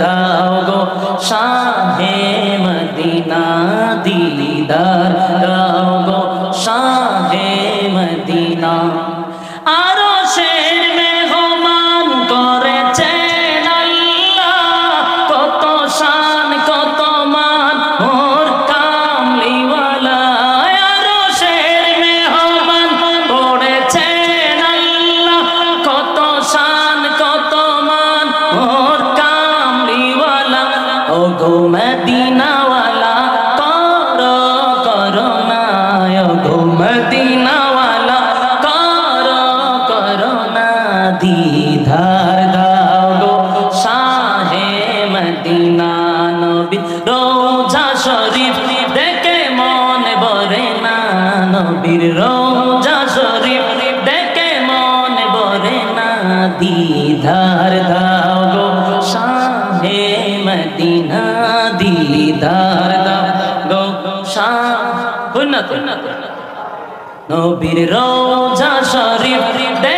দাও গো শাহে দিধার দাও শাহে মদিনা নবী রোজা শরীফ দেখে মন ভরে না নবীর রোজা শরীফ দেখে মন ভরে না দিধার দাও শাহে মদিনা দিদার দাও শাহ নবীর রোজা শরীফ দেখে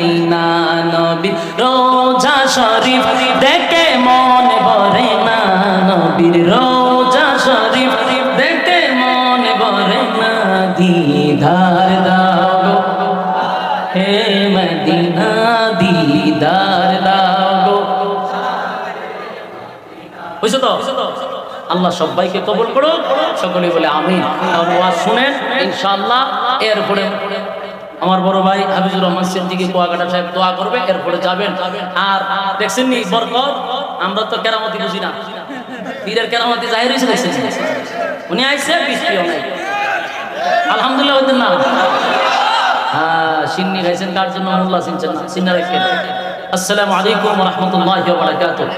মদিনা নবী রোজা শরীফ। দেখে মন ভরে না নবীর রোজা শরীফ। দেখে মন ভরে না দিদার দাও। হে মদিনা দিদার দাও। বুঝছ তো? আল্লাহ সবাইকে কবল করো সকলে বলে আমি শুনেন, ইনশাআল্লাহ। এরপরে আমার বড় ভাই হাবিজুর রহমান সিদ্দিকী কুয়াকাটা সাহেব দোয়া করবে এরপরে যাবেন। আর দেখছেন নি বরকত? আমরা তো কেরামতি বুঝি না। পীরের কেরামতি জাহির হয়েছে, দেখছেন? উনি আইসে বৃষ্টিও নাই আলহামদুলিল্লাহ, ওদের না হ্যাঁ সিন্নি খাইছেন কার জন্য মোল্লা সিনছেন না সিন্না আসসালামু আলাইকুম রহমতুল্লাহ বারাকাতুহ।